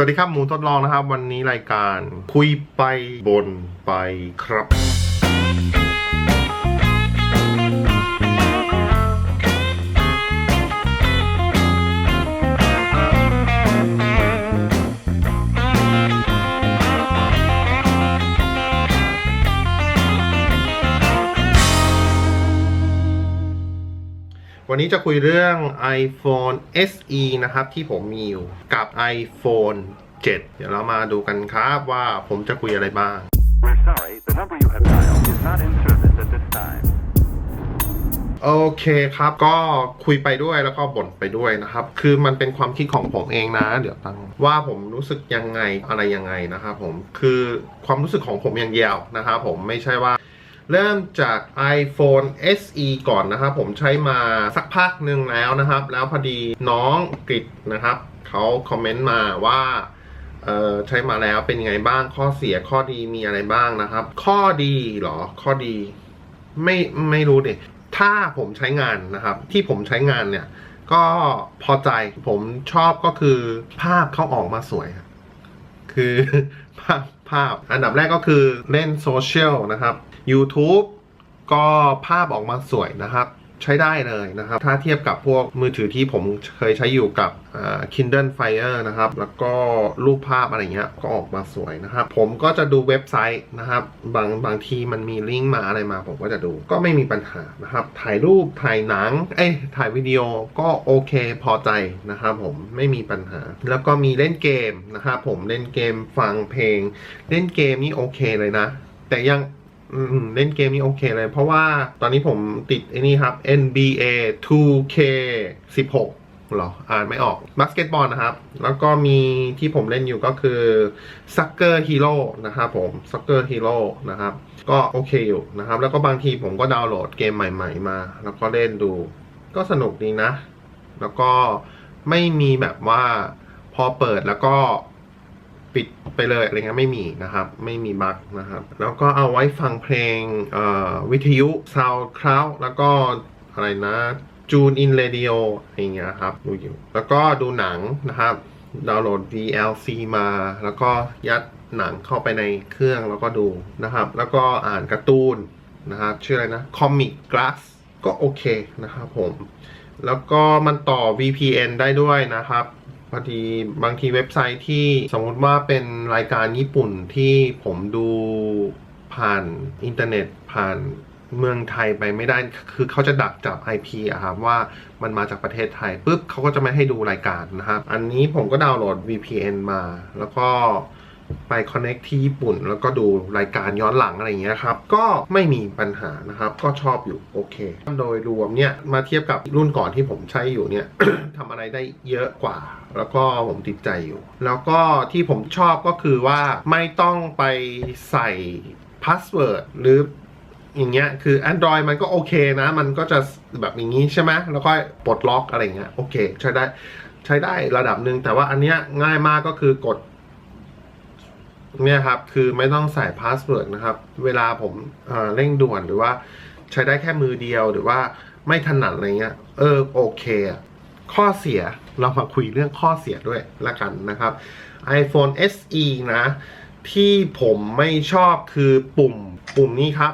สวัสดีครับหมูทดลองนะครับ วันนี้รายการคุยไปบนไปครับ วันนี้จะคุยเรื่อง iPhone SE นะครับ ที่ผมมีอยู่กับ iPhone 7 เดี๋ยวเรามาดูกันครับว่าผมจะคุยอะไรบ้าง We're sorry, the number you have dialed is not in service at this time. โอเคครับก็คุยไปด้วยแล้วก็บ่นไปด้วยนะครับ คือมันเป็นความคิดของผมเองนะ เดี๋ยวตั้งว่าผมรู้สึกยังไงอะไรยังไงนะครับผมคือความรู้สึกของผมอย่างเดียวนะครับผมไม่ใช่ว่า เริ่มจาก iPhone SE ก่อนนะครับ ผมใช้มาสักพักหนึ่งแล้วนะครับ แล้วพอดีน้องกริดนะครับเขาคอมเมนต์มาว่าใช้มาแล้วเป็นยังไงบ้างข้อเสียข้อดีมีอะไรบ้างนะครับ ข้อดีหรอ ข้อดี ไม่ไม่รู้ดิถ้าผมใช้งานนะครับ ที่ผมใช้งานเนี่ย ก็พอใจผมชอบก็คือภาพเขาออกมาสวย คือภาพภาพ อันดับแรกก็คือเล่นโซเชียลนะครับ YouTube ก็ภาพออกมาสวยนะครับ ใช้ได้เลยนะครับ ถ้าเทียบกับพวกมือถือที่ผมเคยใช้อยู่กับอ่า Kindle Fire นะครับ แล้วก็รูปภาพอะไรเงี้ยก็ออกมาสวยนะครับ ผมก็จะดูเว็บไซต์นะครับ บางบางทีมันมีลิงก์มาอะไรมา ผมก็จะดูก็ไม่มีปัญหานะครับ ถ่ายรูปถ่ายหนัง เอ้ยถ่ายวิดีโอก็โอเคพอใจนะครับผมไม่มีปัญหา แล้วก็มีเล่นเกมนะครับผมเล่นเกมฟังเพลง เล่นเกมนี่โอเคเลยนะ แต่ยัง อืมเล่นเกมนี้โอเคเลย เพราะว่าตอนนี้ผมติดไอ้นี่ครับ NBA 2K 16หรอ อ่านไม่ออกบาสเกตบอลนะครับ แล้วก็มีที่ผมเล่นอยู่ก็คือ Sucker Hero นะครับผม Sucker Hero นะครับ ก็โอเคอยู่นะครับ แล้วก็บางทีผมก็ดาวน์โหลดเกมใหม่ ๆ มา แล้วก็เล่นดู ก็สนุกดีนะ แล้วก็ไม่มีแบบว่าพอเปิดแล้วก็ ปิดไปเลยอะไรเงี้ยไม่มีนะครับ ไม่มีบั๊กนะครับ แล้วก็เอาไว้ฟังเพลงวิทยุ SoundCloud แล้วก็อะไรนะ Tune in Radio ออะไรเงี้ยครับดูอยู่ แล้วก็ดูหนังนะครับ ดาวน์โหลด VLC มา แล้วก็ยัดหนังเข้าไปในเครื่องแล้วก็ดูนะครับ แล้วก็อ่านการ์ตูนนะครับชื่ออะไรนะ Comic Glass ก็โอเคนะครับผม แล้วก็มันต่อ VPN ได้ด้วยนะครับ พอดีบางทีเว็บไซต์ที่สมมติว่าเป็นรายการญี่ปุ่นที่ผมดูผ่านอินเทอร์เน็ตผ่านเมืองไทยไปไม่ได้ คือเขาจะดักจับ IP อะครับว่ามันมาจากประเทศไทยปุ๊บเขาก็จะไม่ให้ดูรายการนะครับ อันนี้ผมก็ดาวน์โหลด VPN มา แล้วก็ ไป Connect ที่ญี่ปุ่น แล้วก็ดูรายการย้อนหลังอะไรอย่างเงี้ยครับ ก็ไม่มีปัญหานะครับ ก็ชอบอยู่โอเค โดยรวมเนี่ย มาเทียบกับรุ่นก่อนที่ผมใช้อยู่เนี่ย ทำอะไรได้เยอะกว่า แล้วก็ผมติดใจอยู่ แล้วก็ที่ผมชอบก็คือว่าไม่ต้องไปใส่พาสเวิร์ดหรืออย่างเงี้ยคือ Android มันก็โอเคนะ มันก็จะแบบอย่างงี้ใช่ไหมแล้วก็ปลดล็อกอะไรเงี้ยโอเค ใช้ได้ใช้ได้ระดับหนึ่งแต่ว่าอันเนี้ยง่ายมากก็คือกด เนี่ยครับคือไม่ต้องใส่พาสเวิร์ดนะครับ เวลาผมเอ่อเร่งด่วนหรือว่าใช้ได้แค่มือเดียวหรือว่าไม่ถนัดอะไรเงี้ย เออโอเค ข้อเสียเรามาคุยเรื่องข้อเสียด้วยละกันนะครับ iPhone SE นะ ที่ผมไม่ชอบคือปุ่มปุ่มนี้ครับ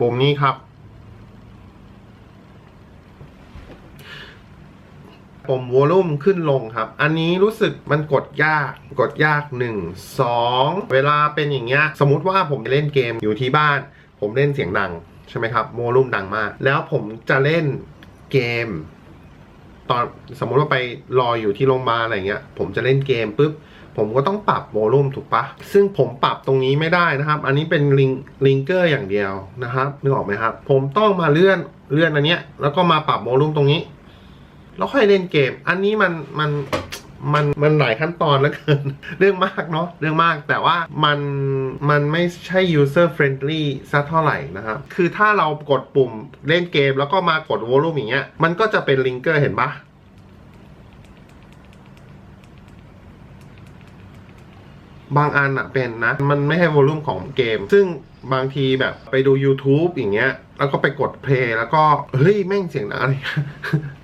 ปุ่มนี้ครับ ปุ่มวอลลุ่มขึ้นลงครับ อันนี้รู้สึกมันกดยาก กดยาก 1 2 เวลาเป็นอย่างเงี้ย สมมติว่าผมเล่นเกมอยู่ที่บ้าน ผมเล่นเสียงดังใช่ไหมครับวอลลุ่มดังมาก แล้วผมจะเล่นเกม ตอนสมมุติว่าไปรออยู่ที่โรงพยาบาลอะไรเงี้ย ผมจะเล่นเกมปุ๊บผมก็ต้องปรับโวลูมถูกปะ ซึ่งผมปรับตรงนี้ไม่ได้นะครับ อันนี้เป็นลิงลิงเกอร์อย่างเดียวนะครับ นึกออกไหมครับ ผมต้องมาเลื่อนเลื่อนอันเนี้ย แล้วก็มาปรับโวลูมตรงนี้ แล้วค่อยเล่นเกม อันนี้มันมันมันมันหลายขั้นตอนแล้วเกิน เรื่องมากเนาะเรื่องมากแต่ว่ามันมันไม่ใช่ user friendly สักเท่าไหร่นะครับ คือถ้าเรากดปุ่มเล่นเกมแล้วก็มากดวอลลุ่มอย่างเงี้ยมันก็จะเป็นลิงเกอร์เห็นปะ บางอันอะเป็นนะ มันไม่ให้วอลลุ่มของเกม ซึ่งบางทีแบบไปดู YouTube อย่างเงี้ย แล้วก็ไปกดเพลย์แล้วก็ เฮ้ย แม่งเสียงดังอะไร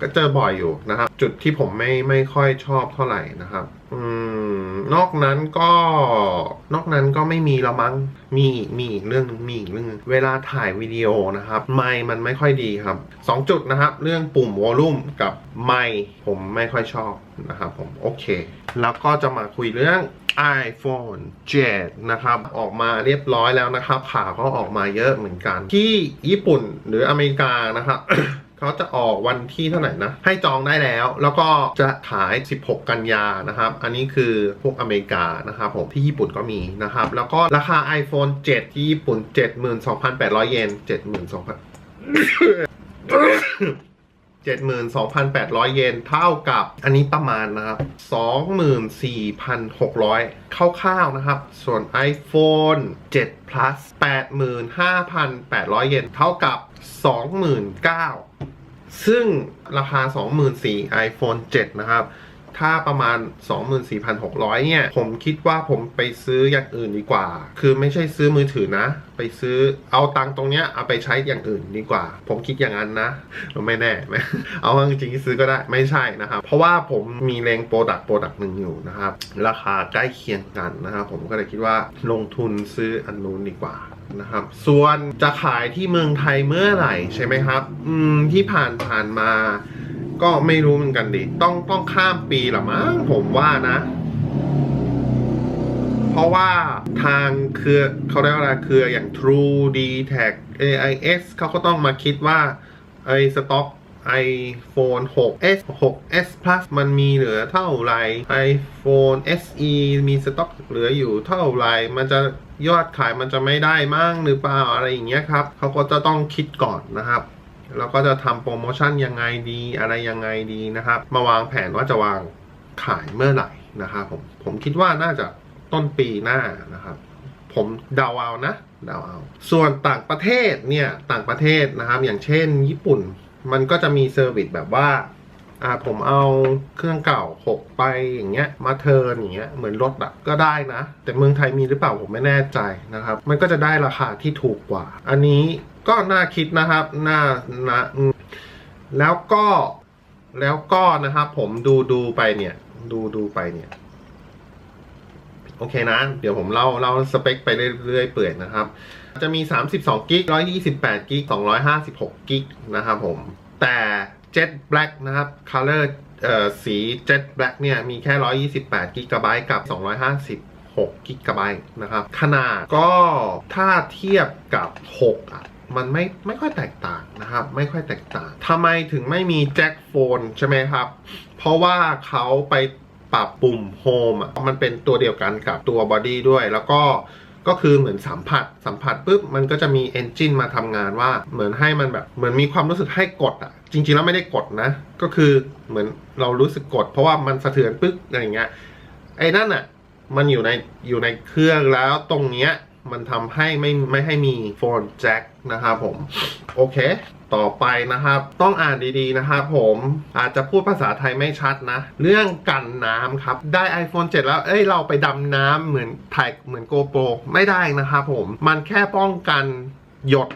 ก็เจอบ่อยอยู่นะครับ จุดที่ผมไม่ไม่ค่อยชอบเท่าไหร่นะครับ อืม นอกนั้นก็นอกนั้นก็ไม่มีละมั้งมีอีกมีอีกเรื่องหนึงมีอีกเรื่องนึงเวลาถ่ายวิดีโอนะครับไมค์มันไม่ค่อยดีครับสองจุดนะครับ เรื่องปุ่มวอลลุ่มกับไมค์ผมไม่ค่อยชอบนะครับผมโอเค แล้วก็จะมาคุยเรื่อง iPhone 7 นะครับ ออกมาเรียบร้อยแล้วนะครับข่าวก็ออกมาเยอะเหมือนกัน ที่ญี่ปุ่นหรืออเมริกานะครับ เขาจะออกวันที่เท่าไหร่นะ ให้จองได้แล้ว แล้วก็จะขาย 16 กันยานะครับ อันนี้คือพวกอเมริกานะครับผมที่ญี่ปุ่นก็มีนะครับ แล้วก็ราคา iPhone 7 ที่ญี่ปุ่น 72,800 เยน 72,000 72,800 เยนเท่ากับอันนี้ประมาณนะครับ 24,600คร่าวๆนะครับ ส่วน iPhone 7 plus 85,800 เยนเท่ากับ 29,000 ซึ่งราคา 24,000 iPhone 7 นะครับ ถ้าประมาณ 24,600 เนี่ย ผมคิดว่าผมไปซื้ออย่างอื่นดีกว่า คือไม่ใช่ซื้อมือถือนะ ไปซื้อเอาตังตรงเนี้ยเอาไปใช้อย่างอื่นดีกว่า ผมคิดอย่างนั้นนะ ไม่แน่ไม่เอาจริงๆซื้อก็ได้ไม่ใช่นะครับ เพราะว่าผมมีเลงโปรดักต์โปรดักต์หนึ่งอยู่นะครับ ราคาใกล้เคียงกันนะครับ ผมก็เลยคิดว่าลงทุนซื้ออันนู้นดีกว่า นะครับ ส่วนจะขายที่เมืองไทยเมื่อไหร่ใช่ไหมครับ อืมที่ผ่านผ่านมา ก็ไม่รู้เหมือนกันดิต้องต้องข้ามปีละมั้งผมว่านะ เพราะว่าทางเครือเขาเรียกว่าอะไรเครืออย่าง True d t a c AIS เขาก็ต้องมาคิดว่าไอ้สต็อก iPhone 6s 6s Plus มันมีเหลือเท่าไหร่ iPhone SE มีสต็อกเหลืออยู่เท่าไหร่ มันจะ ยอดขายมันจะไม่ได้มั่งหรือเปล่าอะไรอย่างเงี้ยครับเขาก็จะต้องคิดก่อนนะครับแล้วก็จะทำโปรโมชั่นยังไงดีอะไรยังไงดีนะครับ มาวางแผนว่าจะวางขายเมื่อไหร่นะครับผมผมคิดว่าน่าจะต้นปีหน้านะครับ ผมเดาเอานะเดาเอาส่วนต่างประเทศเนี่ยต่างประเทศนะครับ อย่างเช่นญี่ปุ่น มันก็จะมีเซอร์วิสแบบว่า อ่าผมเอาเครื่องเก่าหกไปอย่างเงี้ยมาเทิร์นอย่างเงี้ยเหมือนรถอะก็ได้นะ แต่เมืองไทยมีหรือเปล่าผมไม่แน่ใจนะครับ มันก็จะได้ราคาที่ถูกกว่า อันนี้ก็น่าคิดนะครับน่านะแล้วก็แล้วก็นะครับผมดูดูไปเนี่ย ดูดูไปเนี่ยโอเคนะ เดี๋ยวผมเล่าเล่าสเปคไปเรื่อยๆเปื่อยนะครับ จะมี 32กิก128กิก256กิกนะครับผมแต่ Jet Black นะครับ Color เอ่อสี Jet Black เนี่ยมีแค่ 128 กิกะไบต์กับ 256 กิกะไบต์นะครับ ขนาดก็ถ้าเทียบกับ 6 อะ มันไม่ไม่ค่อยแตกต่างนะครับ ไม่ค่อยแตกต่างทำไมถึงไม่มีแจ็คโฟนใช่ไหมครับ เพราะว่าเขาไปปรับปุ่มโฮมอะมันเป็นตัวเดียวกันกับตัวบอดี้ด้วยแล้วก็ ก็คือเหมือนสัมผัสสัมผัสปุ๊บมันก็จะมีเอนจินมาทำงานว่าเหมือนให้มันแบบเหมือนมีความรู้สึกให้กดอะ จริง ๆ แล้วไม่ได้กดนะ ก็คือเหมือนเรารู้สึกกด เพราะว่ามันสะเทือนปึ๊บอะไรอย่างเงี้ยไอ้นั่นอะมันอยู่ในอยู่ในเครื่องแล้วตรงเนี้ยมันทำให้ไม่ไม่ให้มีโฟนแจ็คนะครับผม โอเค ต่อไปนะครับ ต้องอ่านดีๆนะครับผมอาจจะพูดภาษาไทยไม่ชัดนะ เรื่องกันน้ำครับ ได้ iPhone 7 แล้วเอ้ยเราไปดำน้ำเหมือนถ่ายเหมือน GoPro ไม่ได้นะครับผมมันแค่ป้องกันหยด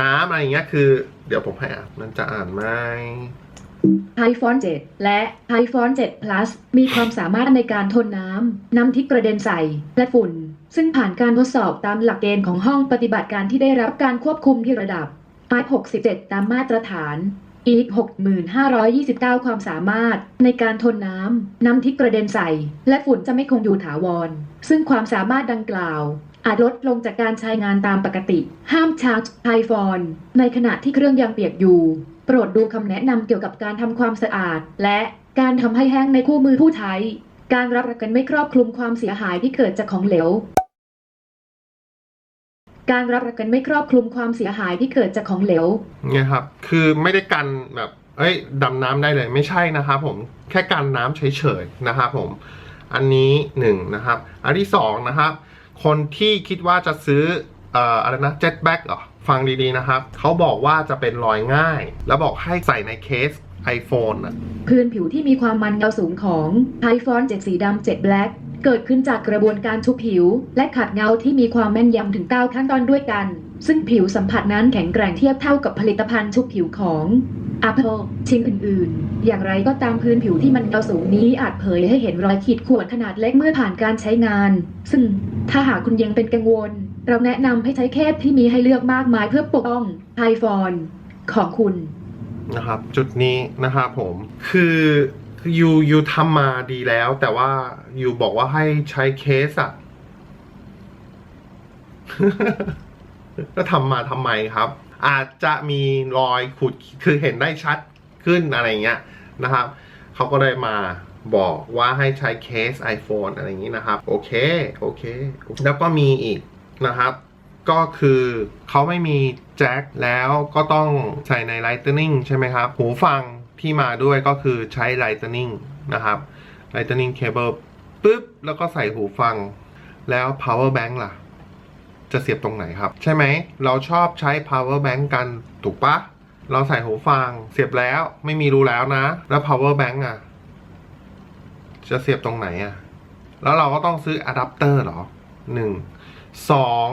น้ำอะไรอย่างเงี้ยคือ เดี๋ยวผมให้อ่านมันจะอ่านไหม iPhone 7 และ iPhone 7 Plus มีความสามารถในการทนน้ำ น้ำที่กระเด็นใส่ และฝุ่น ซึ่งผ่านการทดสอบตามหลักเกณฑ์ของห้องปฏิบัติการที่ได้รับการควบคุมที่ระดับ i67 ตามมาตรฐาน อีก 6529 ความสามารถในการทนน้ำ น้ำที่กระเด็นใส่ และฝุ่นจะไม่คงอยู่ถาวร ซึ่งความสามารถดังกล่าว อาจลดลงจากการใช้งานตามปกติ ห้ามชาร์จ iPhone ในขณะที่เครื่องยังเปียกอยู่ โปรดดูคำแนะนำเกี่ยวกับการทำความสะอาด และการทำให้แห้งในคู่มือผู้ใช้ การรับประกันไม่ครอบคลุมความเสียหายที่เกิดจากของเหลว การรับประกันไม่ครอบคลุมความเสียหายที่เกิดจากของเหลวเนี่ยครับ คือไม่ได้กันแบบเอ้ยดำน้ำได้เลยไม่ใช่นะครับผมแค่กันน้ำเฉยๆนะครับผมอันนี้หนึ่งนะครับ อันที่สองนะครับ คนที่คิดว่าจะซื้อเอ่ออะไรนะเจ็ตแบ็กเหรอฟังดีๆนะครับ เขาบอกว่าจะเป็นรอยง่าย แล้วบอกให้ใส่ในเคส iPhone อะพื้นผิวที่มีความมันเงาสูงของ iPhone 7 สีดำ7 Black เกิดขึ้นจากกระบวนการชุบผิว และขัดเงาที่มีความแม่นยำถึง 9 ขั้นตอนด้วยกัน ซึ่งผิวสัมผัสนั้นแข็งแกร่งเทียบเท่ากับผลิตภัณฑ์ชุบผิวของ Apple ชิ้นอื่น ๆ อย่างไรก็ตามพื้นผิวที่มันเงาสูงนี้อาจเผยให้เห็นรอยขีดข่วนขนาดเล็กเมื่อผ่านการใช้งาน ซึ่งถ้าหากคุณยังเป็นกังวล เราแนะนำให้ใช้เคสที่มีให้เลือกมากมายเพื่อปกป้องไอโฟนของคุณ นะครับ จุดนี้นะครับผมคืออยูยูทำมาดีแล้ว แต่ว่ายูบอกว่าให้ใช้เคสอะก็ทำมาทำไมครับ อาจจะมีรอยขุดคือเห็นได้ชัดขึ้นอะไรเงี้ยนะครับเขาก็เลยมาบอกว่าให้ใช้เคส iPhone อะไรอย่างนี้นะครับ โอเค โอเค แล้วก็มีอีกนะครับ ก็คือเขาไม่มีแจ็คแล้วก็ต้องใส่ใน Lightning ใช่ไหมครับ หูฟังที่มาด้วยก็คือใช้ Lightning นะครับ Lightning cable ปุ๊บ แล้วก็ใส่หูฟัง แล้ว power bank ล่ะ จะเสียบตรงไหนครับ ใช่ไหม เราชอบใช้ power bank กัน ถูกปะ เราใส่หูฟัง เสียบแล้วไม่มีรูแล้วนะ แล้ว power bank อะ จะเสียบตรงไหนอะ แล้วเราก็ต้องซื้ออะแดปเตอร์เหรอหนึ่งสอง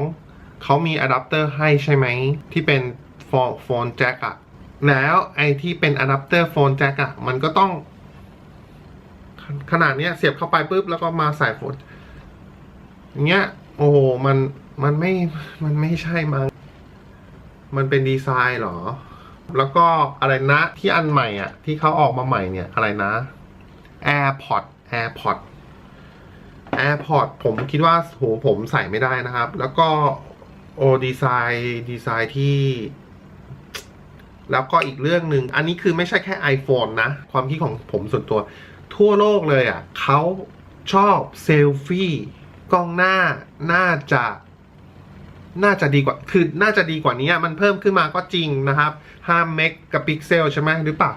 เขามีอะแดปเตอร์ให้ใช่ไหม ที่เป็นโฟนโฟนแจ็คอะแล้วไอที่เป็นอะแดปเตอร์โฟนแจ็คอะมันก็ต้อง ขนาดเนี้ยเสียบเข้าไปปุ๊บ แล้วก็มาใส่โฟนอย่างเงี้ย โอ้โห มันมันไม่มันไม่ใช่มั้งมันเป็นดีไซน์เหรอ แล้วก็อะไรนะที่อันใหม่อะ ที่เขาออกมาใหม่เนี่ย อะไรนะ AirPod AirPod AirPod ผมคิดว่าโหผมใส่ไม่ได้นะครับ แล้วก็ โอ้ดีไซน์ดีไซน์ที่ แล้วก็อีกเรื่องหนึ่งอันนี้คือไม่ใช่แค่ iPhone นะ ความคิดของผมส่วนตัว ทั่วโลกเลยอะเขาชอบเซลฟี่กล้องหน้าน่าจะ น่าจะดีกว่า คือน่าจะดีกว่านี้มันเพิ่มขึ้นมาก็จริงนะครับ5เมกกับพิกเซลใช่ไหมหรือเปล่า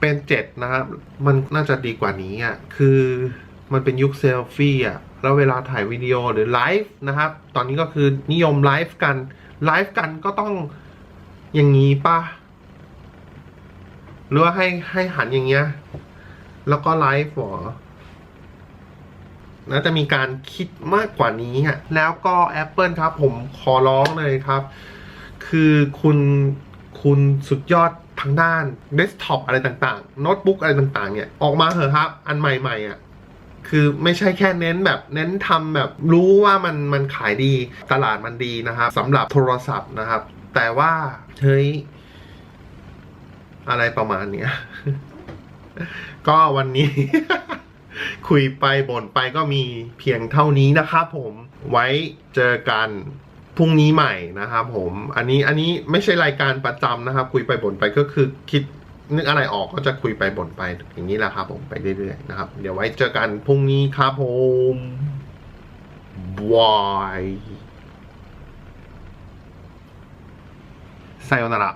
เป็น7นะครับ มันน่าจะดีกว่านี้อะคือมันเป็นยุคเซลฟี่อะ แล้วเวลาถ่ายวิดีโอหรือไลฟ์นะครับ ตอนนี้ก็คือนิยมไลฟ์กันไลฟ์กันก็ต้องอย่างนี้ปะหรือว่าให้ให้หันอย่างเงี้ย แล้วก็ไลฟ์หรอน่าจะมีการคิดมากกว่านี้อะแล้วก็ Apple ครับ ผมขอร้องเลยครับ คือคุณคุณสุดยอดทางด้านเดสก์ท็อปอะไรต่างๆโน้ตบุ๊กอะไรต่างๆ เนี่ย ออกมาเถอะครับ อันใหม่ๆอะ คือไม่ใช่แค่เน้นแบบเน้นทำแบบรู้ว่ามันมันขายดีตลาดมันดีนะครับสำหรับโทรศัพท์นะครับ แต่ว่าเฮ้ยอะไรประมาณเนี้ยก็วันนี้ คุยไปบ่นไปก็มีเพียงเท่านี้นะครับผมไว้เจอกันพรุ่งนี้ใหม่นะครับผม อันนี้อันนี้ไม่ใช่รายการประจำนะครับ คุยไปบ่นไปก็คือคิด นึกอะไรออกก็จะคุยไปบ่นไปอย่างนี้แหละครับผมไปเรื่อยๆนะครับ เดี๋ยวไว้เจอกันพรุ่งนี้ครับผมบายไซโอนาระ